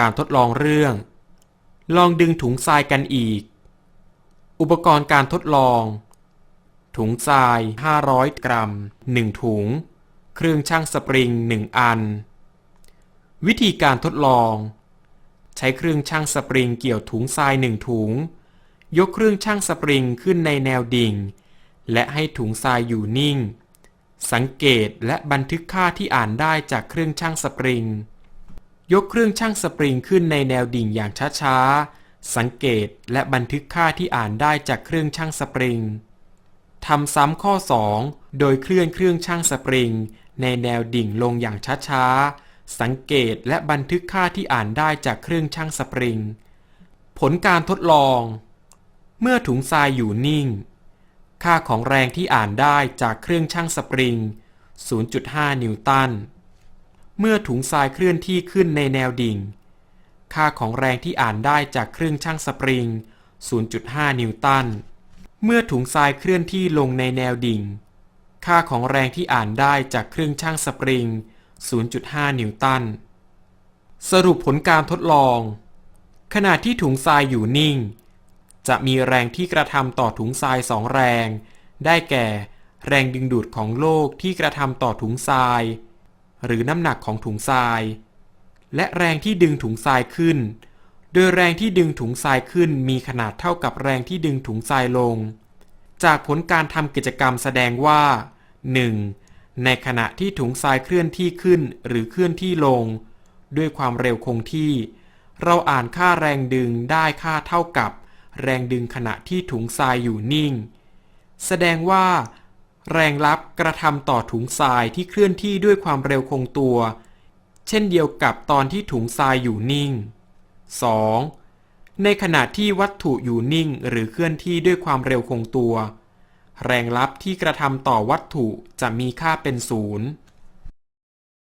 การทดลองเรื่อง ลองดึงถุงทรายกันอีก อุปกรณ์การทดลอง ถุงทราย 500 กรัม 1 ถุง เครื่องชั่งสปริง 1 อัน วิธีการทดลอง ใช้เครื่องชั่งสปริงเกี่ยวถุงทราย 1 ถุง ยกเครื่องชั่งสปริงขึ้นในแนวดิ่ง และให้ถุงทรายอยู่นิ่ง สังเกตและบันทึกค่าที่อ่านได้จากเครื่องชั่งสปริง ยกเครื่องชั่งสปริงขึ้นในแนวดิ่งอย่างช้าๆ สังเกตและบันทึกค่าที่อ่านได้จากเครื่องชั่งสปริงทำซ้ำข้อ 2 โดยเคลื่อนเครื่องชั่งสปริง ในแนวดิ่งลงอย่างช้าๆ สังเกตและบันทึกค่าที่อ่านได้จากเครื่องชั่งสปริง ผลการทดลอง เมื่อถุงทรายอยู่นิ่ง ค่าของแรงที่อ่านได้จากเครื่องชั่งสปริง 0.5 นิวตัน เมื่อถุงทรายเคลื่อนที่ขึ้นในแนวดิ่ง ค่าของแรงที่อ่านได้จากเครื่องชั่งสปริง 0.5 นิวตัน เมื่อถุงทรายเคลื่อนที่ลงในแนวดิ่ง ค่าของแรงที่อ่านได้จากเครื่องชั่งสปริง 0.5 นิวตัน สรุปผลการทดลอง ขณะที่ถุงทรายอยู่นิ่ง จะมีแรงที่กระทำต่อถุงทรายสองแรง ได้แก่ แรงดึงดูดของโลกที่กระทำต่อถุงทราย หรือน้ำหนักของถุงทราย และแรงที่ดึงถุงทรายขึ้น โดยแรงที่ดึงถุงทรายขึ้นมีขนาดเท่ากับแรงที่ดึงถุงทรายลง จากผลการทำกิจกรรมแสดงว่า 1. ในขณะที่ถุงทรายเคลื่อนที่ขึ้นหรือเคลื่อนที่ลง ด้วยความเร็วคงที่ เราอ่านค่าแรงดึงได้ค่าเท่ากับ แรงดึงขณะที่ถุงทรายอยู่นิ่ง แสดงว่า แรงลับกระทำต่อถุงทรายที่เคลื่อนที่ด้วยความเร็วคงตัว เช่นเดียวกับตอนที่ถุงทรายอยู่นิ่ง 2. ในขณะที่วัตถุอยู่นิ่งหรือเคลื่อนที่ด้วยความเร็วคงตัว แรงลับที่กระทำต่อวัตถุจะมีค่าเป็นศูนย์